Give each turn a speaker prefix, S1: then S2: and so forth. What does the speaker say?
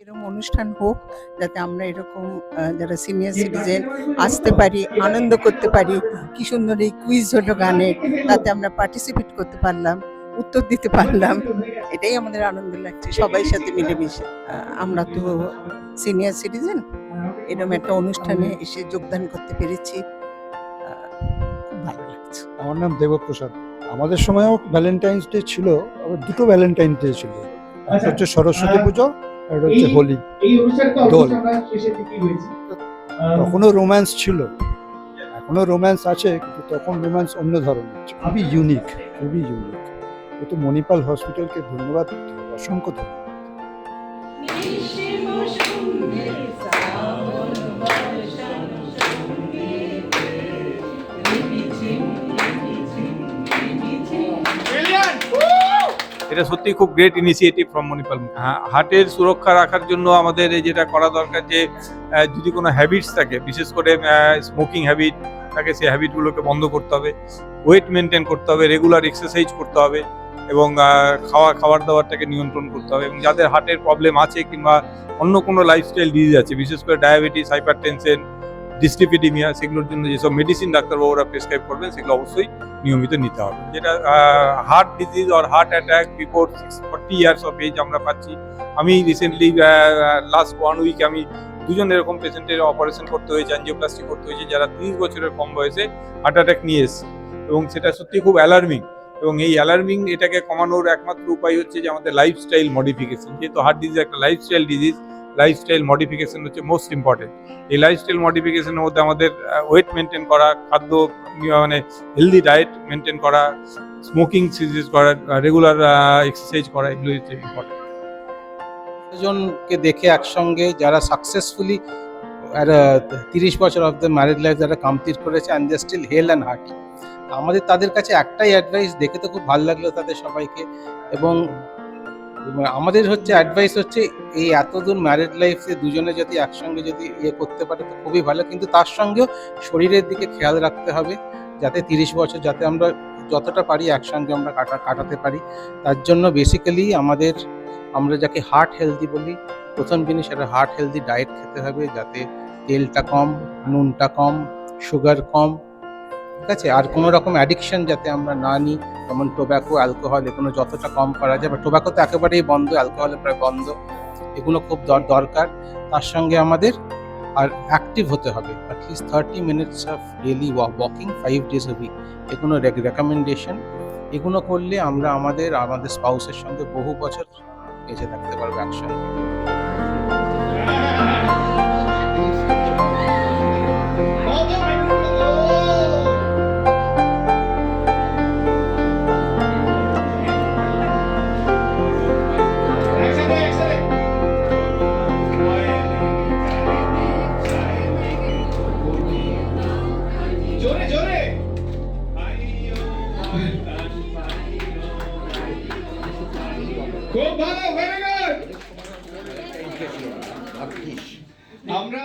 S1: এরকম অনুষ্ঠান হোক যাতে আমরা এরকম আহ, যারা সিনিয়র সিটিজেন আসতে পারি আনন্দ করতে পারি কি সুন্দর এই কুইজ হলো গানে তাতে আমরা পার্টিসিপেট করতে পারলাম উত্তর দিতে পারলাম এটাই আমাদের আনন্দ লাগছে সবাই সাথে মিলেমিশে। আমরা তো সিনিয়র সিটিজেন এরকম একটা অনুষ্ঠানে এসে যোগদান করতে পেরেছি খুব ভালো লাগছে।
S2: আমার নাম দেবপ্রসাদ। আমাদের সময়ও ভ্যালেন্টাইন্স ডে ছিল আবার দুটো ভ্যালেন্টাইন ডে ছিল হচ্ছে সরস্বতী পুজো একটা হচ্ছে হোলি। দোল। তখনও রোম্যান্স ছিল। এখনও রোম্যান্স আছে কিন্তু তখন রোম্যান্স অন্য ধরনের খুবই ইউনিক খুবই ইউনিক কিন্তু মণিপাল হসপিটালকে ধন্যবাদ অসংখ্য ধন্যবাদ।
S3: এটা সত্যি খুব গ্রেট ইনিশিয়েটিভ ফ্রম মণিপাল হার্টের সুরক্ষা রাখার জন্য আমাদের এই যেটা করা দরকার যে যদি কোনো হ্যাবিটস থাকে, বিশেষ করে স্মোকিং হ্যাবিট থাকে, সেই হ্যাবিটগুলোকে বন্ধ করতে হবে ওয়েট মেনটেন করতে হবে রেগুলার এক্সারসাইজ করতে হবে এবং খাওয়া, খাবার দাবারটাকে নিয়ন্ত্রণ করতে হবে এবং যাদের হার্টের প্রবলেম আছে কিংবা অন্য কোনো লাইফস্টাইল ডিজিজ আছে, বিশেষ করে ডায়াবেটিস হাইপার টেনশন ডিস্ট্রিপিডিমিয়া সেগুলোর জন্য যেসব মেডিসিন ডাক্তারবাবুরা প্রেসক্রাইব করবেন, সেগুলো অবশ্যই নিয়মিত নিতে হবে। যেটা heart disease R heart attack before six forty years of age আমরা পাচ্ছি। আমি রিসেন্টলি লাস্ট ওয়ান উইক আমি দুজন এরকম পেশেন্টের অপারেশন করতে হয়েছে অ্যাঞ্জিওপ্লাস্টি করতে হয়েছে, যারা তিরিশ বছরের কম বয়সে হার্ট অ্যাটাক নিয়ে এসছে। এবং সেটা সত্যি খুব অ্যালার্মিং এবং এই অ্যালার্মিং এটাকে কমানোর একমাত্র উপায় হচ্ছে যে আমাদের লাইফস্টাইল মডিফিকেশন যেহেতু হার্ট ডিজিজ একটা লাইফস্টাইল ডিজিজ লাইফস্টাইল মডিফিকেশন হচ্ছে মোস্ট ইম্পর্টেন্ট এই লাইফস্টাইল মডিফিকেশনের মধ্যে আমাদের ওয়েট মেনটেন করা, খাদ্য মানে হেলদি ডায়েট মেনটেন করা স্মোকিং সিরিজ করা রেগুলার এক্সারসাইজ করা, এগুলো হচ্ছে ইম্পর্টেন্ট
S4: জনকে দেখে একসঙ্গে যারা সাকসেসফুলি তিরিশ বছর অফ দ্য ম্যারিড লাইফ যারা কমপ্লিট করেছে and they still hale and hearty আমাদের তাদের কাছে একটাই অ্যাডভাইস দেখে তো খুব ভালো লাগল তাদের সবাইকে। এবং আমাদের হচ্ছে অ্যাডভাইস হচ্ছে এই এতদূর ম্যারিড লাইফে দুজনে যদি একসঙ্গে যদি ইয়ে করতে পারে তো খুবই ভালো। কিন্তু তার সঙ্গেও শরীরের দিকে খেয়াল রাখতে হবে যাতে তিরিশ বছর যাতে আমরা যতটা পারি একসঙ্গে আমরা কাটা, কাটাতে পারি। তার জন্য বেসিক্যালি আমাদের, আমরা যাকে হার্ট হেলদি বলি, প্রথম জিনিস একটা হার্ট হেলদি ডায়েট খেতে হবে যাতে তেলটা কম, নুনটা কম সুগার কম ঠিক আছে? আর কোনো রকম অ্যাডিকশন যাতে আমরা না নিই, যেমন টোব্যাকো অ্যালকোহল এগুলো যতটা কম করা যায় বা টোব্যাকো তো একেবারেই বন্ধ অ্যালকোহলে প্রায় বন্ধ। এগুলো খুব দরকার। তার সঙ্গে আমাদের আর অ্যাক্টিভ হতে হবে। At least thirty minutes of daily walking five days a week এগুলো রেকমেন্ডেশন এগুলো করলে আমরা আমাদের আমাদের স্পাউসের সঙ্গে বহু বছর বেঁচে থাকতে পারব একসঙ্গে।
S5: জোরে জোরে। খুব ভালো আমরা